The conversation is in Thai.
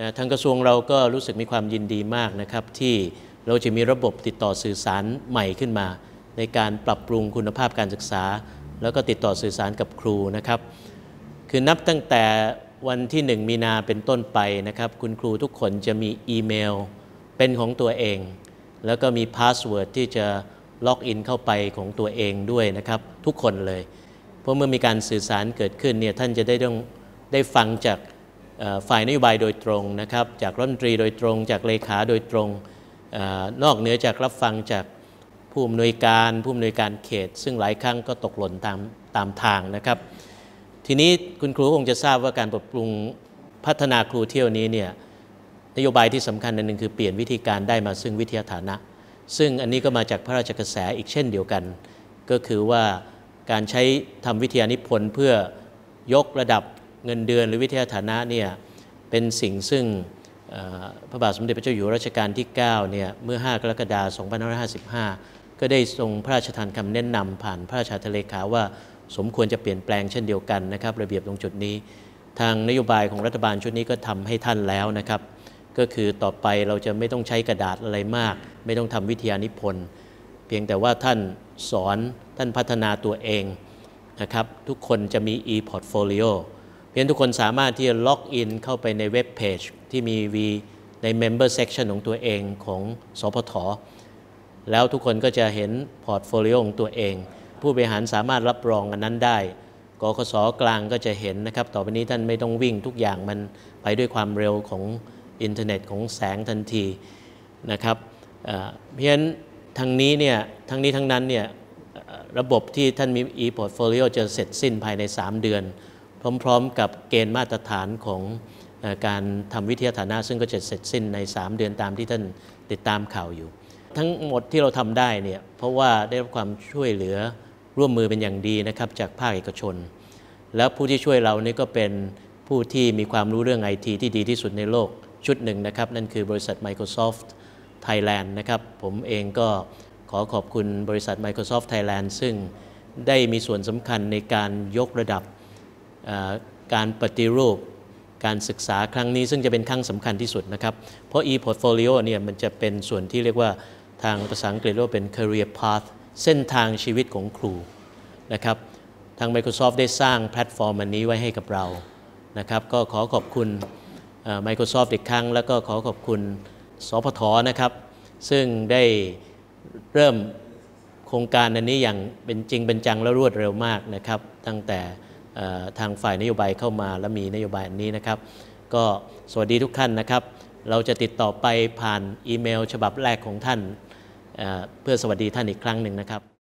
นะทางกระทรวงเราก็รู้สึกมีความยินดีมากนะครับ ที่เราจะมีระบบติดต่อสื่อสารใหม่ขึ้นมา ในการปรับปรุงคุณภาพการศึกษา แล้วก็ติดต่อสื่อสารกับครูนะครับ คือนับตั้งแต่วันที่ 1 มีนาเป็นต้นไปนะครับ คุณครูทุกคนจะมีอีเมลเป็นของตัวเอง แล้วก็มีพาสเวิร์ดที่จะล็อกอินเข้าไปของตัวเองด้วยนะครับ ทุกคนเลย เพราะเมื่อมีการสื่อสารเกิดขึ้นเนี่ยท่านจะได้ต้องได้ฟังจาก ฝ่ายนโยบายโดยตรงนะครับ จากรัฐมนตรีโดยตรง จากเลขาโดยตรงนอกเหนือจากรับฟังจากผู้อำนวยการผู้อำนวยการเขต ซึ่งหลายครั้งก็ตกหล่นตามตามทางนะครับ ทีนี้คุณครูคงจะทราบว่าการปรับปรุงพัฒนาครูเที่ยวนี้เนี่ยนโยบายที่สำคัญอันหนึ่งคือเปลี่ยนวิธีการได้มาซึ่งวิทยาฐานะ ซึ่งอันนี้ก็มาจากพระราชกระแสอีกเช่นเดียวกัน ก็คือว่าการใช้ทำวิทยานิพนธ์เพื่อยกระดับ เงินเดือนหรือวิทยาฐานะเนี่ยเป็นสิ่งซึ่งพระบาทสมเด็จพระเจ้าอยู่หัวรัชกาลที่9เนี่ยเมื่อ 5 กรกฎาคม2555 ก็ได้ทรงพระราชทานคำแนะนำผ่านพระราชาทะเลขาว่าสมควรจะเปลี่ยนแปลงเช่นเดียวกันนะครับ ระเบียบตรงจุดนี้ ทางนโยบายของรัฐบาลชุดนี้ก็ทำให้ท่านแล้วนะครับ ก็คือต่อไปเราจะไม่ต้องใช้กระดาษอะไรมาก ไม่ต้องทำวิทยานิพนธ์เพียงแต่ว่าท่านสอนท่านพัฒนาตัวเองนะครับทุกคนจะมี e-portfolio เพียงทุกคนสามารถที่จะล็อกอินเข้าไปในเว็บเพจที่มี V ใน Member Section ของตัวเองของสพทแล้วทุกคนก็จะเห็นพอร์ตโฟลิโอของตัวเอง ผู้บริหารสามารถรับรองอันนั้นได้กคสกลางก็จะเห็นนะครับ ต่อไปนี้ท่านไม่ต้องวิ่งทุกอย่างมันไปด้วยความเร็วของอินเทอร์เน็ตของแสงทันทีนะครับเพราะฉะนั้นทางนี้เนี่ยทั้งนี้ทั้งนั้นเนี่ยระบบที่ท่านมี e-portfolio จะเสร็จสิ้นภายใน 3 เดือน พร้อมๆ กับเกณฑ์มาตรฐานของการทำวิทยาฐานะ ซึ่งก็จะเสร็จสิ้นใน 3 เดือนตามที่ท่านติดตามข่าวอยู่ ทั้งหมดที่เราทำได้เนี่ยเพราะว่าได้รับความช่วยเหลือร่วมมือเป็นอย่างดีนะครับจากภาคเอกชน แล้วผู้ที่ช่วยเรานี่ก็เป็นผู้ที่มีความรู้เรื่องไอทีที่ดีที่สุดในโลกชุดหนึ่งนะครับ นั่นคือบริษัท Microsoft Thailand นะครับ ผมเองก็ขอขอบคุณบริษัท Microsoft Thailand ซึ่งได้มีส่วนสำคัญในการยกระดับ การปฏิรูปการศึกษาครั้งนี้ซึ่งจะเป็นครั้งสำคัญที่สุดนะครับ เพราะ e-portfolio เนี่ยมันจะเป็นส่วนที่เรียกว่าทางภาษาอังกฤษเรียกว่าเป็น career path เส้นทางชีวิตของครูนะครับทาง Microsoft ได้สร้างแพลตฟอร์มอันนี้ไว้ให้กับเรานะครับก็ขอขอบคุณ Microsoft อีกครั้ง แล้วก็ขอขอบคุณสพทนะครับ ซึ่งได้เริ่มโครงการอันนี้อย่างเป็นจริงเป็นจังและรวดเร็วมากนะครับ ตั้งแต่ ทางฝ่ายนโยบายเข้ามาและมีนโยบายอันนี้นะครับ ก็สวัสดีทุกท่านนะครับ เราจะติดต่อไปผ่านอีเมล ฉบับแรกของท่าน เพื่อสวัสดีท่านอีกครั้งหนึ่งนะครับ